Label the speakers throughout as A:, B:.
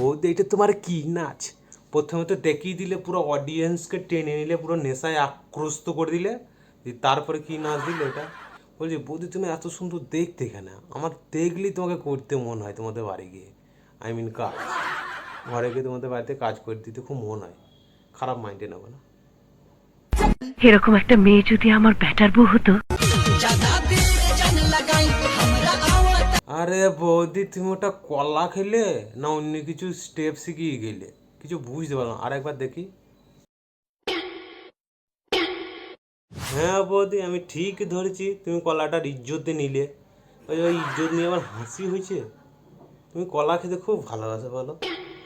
A: বৌদি, এটা তোমার কি নাচ? প্রথমে তো দেখিয়ে দিলে, পুরো অডিয়েন্সকে টেনে নিলে, পুরো নেশায় আক্রস্ত করে দিলে তারপরে কি নাচ দিলে এটা? বলছি, বৌদি, তুমি এত সুন্দর দেখতে কেন আমার দেখলেই তোমাকে করতে মন হয় তোমাদের বাড়ি গিয়ে। আই মিন কাজ ঘরে গিয়ে তোমাদের বাড়িতে কাজ করে দিতে খুব মন হয়। খারাপ মাইন্ডে নেব না।
B: এরকম একটা মেয়ে যদি আমার ব্যাটার বউ হতো
A: আরে বৌদি তুমি ওটা কলা খেলে না অন্য কিছু স্টেপ শিখিয়ে গেলে? কিছু বুঝতে পারলাম আর একবার দেখি। হ্যাঁ বৌদি আমি ঠিক ধরেছি। তুমি কলাটার ইজ্জতে নিলে। ওই ওই ইজ্জত নিয়ে আমার হাসি হয়েছে। তুমি কলা খেতে খুব ভালোবাসো বলো।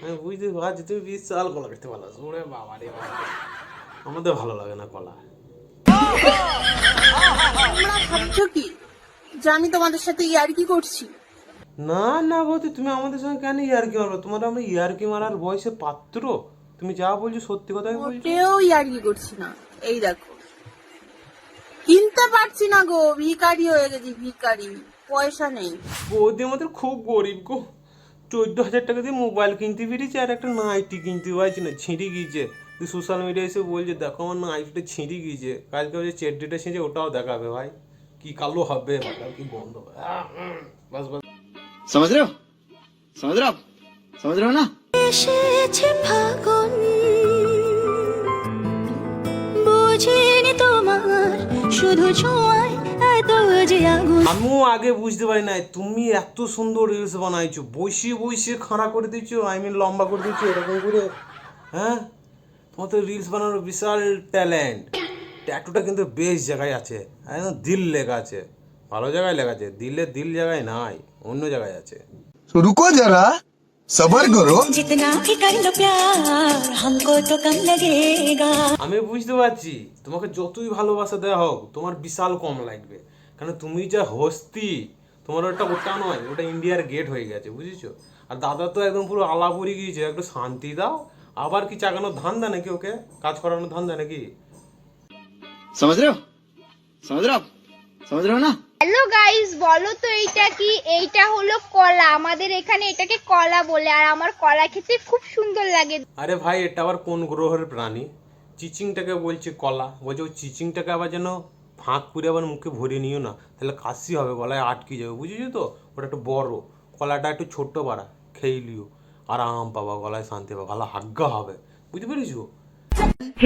A: আমি বুঝতে পারছি তুমি বিশাল কলা খেতে ভালোবাসো। ওরে বাবা রে বাবা। আমাদের ভালো লাগে না কলা।
C: তোমরা ভাবছ কি? যে আমি তোমাদের সাথে ইয়ার্কি করছি।
A: না না বৌদি তুমি আমাদের সঙ্গে কেন ইয়ারকি মারো তোমার আমরা ইয়ারকি মারার বয়সে পাত্র। তুমি যা বলছো সত্যি কথাই বলছো।
C: মোটেও ইয়ার্কি করছি না। এই দেখো। কিনতে পারছি না গো ভিখারি হয়ে গেছি ভিখারি। পয়সা নেই।
A: বৌদি আমাদের খুব গরিব গো। চোদ্দ হাজার টাকা দিয়ে মোবাইল কিনতে পেরেছি আর একটা নাইটি কিনতে পারছি না ছিঁড়ে গিয়েছে। সোশ্যাল মিডিয়া এসে বলছে দেখো আমার নাইটিটা ছিঁড়ে গিয়েছে। কালকে ওই যে চেড্ডিটা ছিঁড়ে ওটাও দেখাবে ভাই। কি কালো হবে কি গন্ধ হবে। বাস বাস।
D: समझ रहे हो समझ रहे हो आप समझ रहे हो ना
E: এসেছে ফাগুন বুঝিনি তোমার শুধু ছোঁয়ায় এত যে আগুন
A: আমিও আগে বুঝতে পারি নাই তুমি এত সুন্দর রিলস বানাইছো বসে বসে খাড়া করে দিচ্ছ আই মিন লম্বা করে দিচ্ছ এরকম করে হ্যাঁ তোমার তো রিলস বানানোর বিশাল ট্যালেন্ট ট্যাটুটা কিন্তু বেশ জায়গায় আছে একদম দিল লেখা আছে ভালো জায়গায় লেখা আছে দিলে দিল জায়গায় নাই অন্য জায়গায় আছে
F: तो रुको जरा सबर करो
E: जितना भी कर लो प्यार हमको तो कम लगेगा
A: আমি বুঝতে পারছি তোমাকে যতই ভালোবাসা দেওয়া হোক তোমার বিশাল কম লাগবে কারণ তুমি যা হস্তি তোমার ওটা ওটা নয় ওটা ইন্ডিয়ার গেট হয়ে গেছে বুঝেছো আর দাদা তো একদম পুরো আলাপুরি গিয়েছে একটু শান্তি দাও আবার কি চাগানোর ধান্দা নাকি ওকে কাজ করানোর ধান্দা নাকি
D: समझ रहे हो समझ रहे हो आप समझ रहे हो ना
G: হ্যালো গাইস বলো তো এইটা কি? এইটা হলো কলা। আমাদের এখানে এটাকে কলা বলে আর আমার কলা খেতে খুব সুন্দর লাগে।
A: আরে ভাই এটা আবার কোন গ্রহের প্রাণী? চিচিংটাকে বলছে কলা। বলছে ওই চিচিংটাকে আবার যেন ফাঁক করে আবার মুখে ভরে নিও না। তাহলে কাশি হবে গলায় আটকে যাবে বুঝেছ তো? ওটা একটু বড়। কলাটা একটু ছোট্ট পাড়া খেয়ে লিও আরাম পাবা গলায় শান্তি পাবা ভালো হাগ্গা হবে। বুঝতে পেরেছ?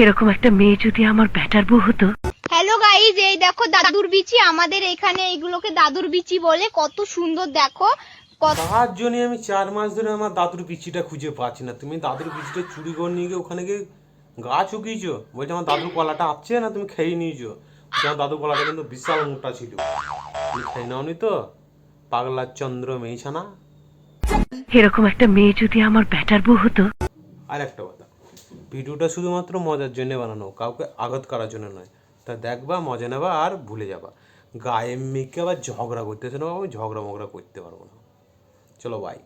B: এরকম একটা মেয়ে যদি আমার ব্যাটার বউ হতো
G: এই দেখো দাদুর বিচি আমাদের এখানে এইগুলোকে দাদুর বিচি বলে। কত সুন্দর দেখো।
A: তার জন্য আমি চার মাস ধরে আমার দাদুর পিচিটা খুঁজে পাচ্ছি না। তুমি দাদুর পিচিটা চুরি করে নিয়ে গিয়ে ওখানে গিয়ে গা চুকিয়েছো? বলছে আমার দাদুর কলাটা আছে না তুমি খেয়ে নিয়েছো। আমার দাদুর কলাটা কিন্তু বিশাল মোটা ছিল। তুমি খেয়ে নাওনি তো? পাগলা চন্দ্র মেইছানা
B: এরকম একটা মেয়ে যদি আমার ব্যাটার বউ হতো?
A: আর একটা কথা। ভিডিওটা শুধুমাত্র মজার জন্য বানানো কাউকে আঘাত করার জন্য নয়। তা দেখবা মজা নেবা আর ভুলে যাবা গায়ে মেয়েকে আবার ঝগড়া করতে করতেছে না আমি ঝগড়া মগড়া করতে পারব না। চলো বাই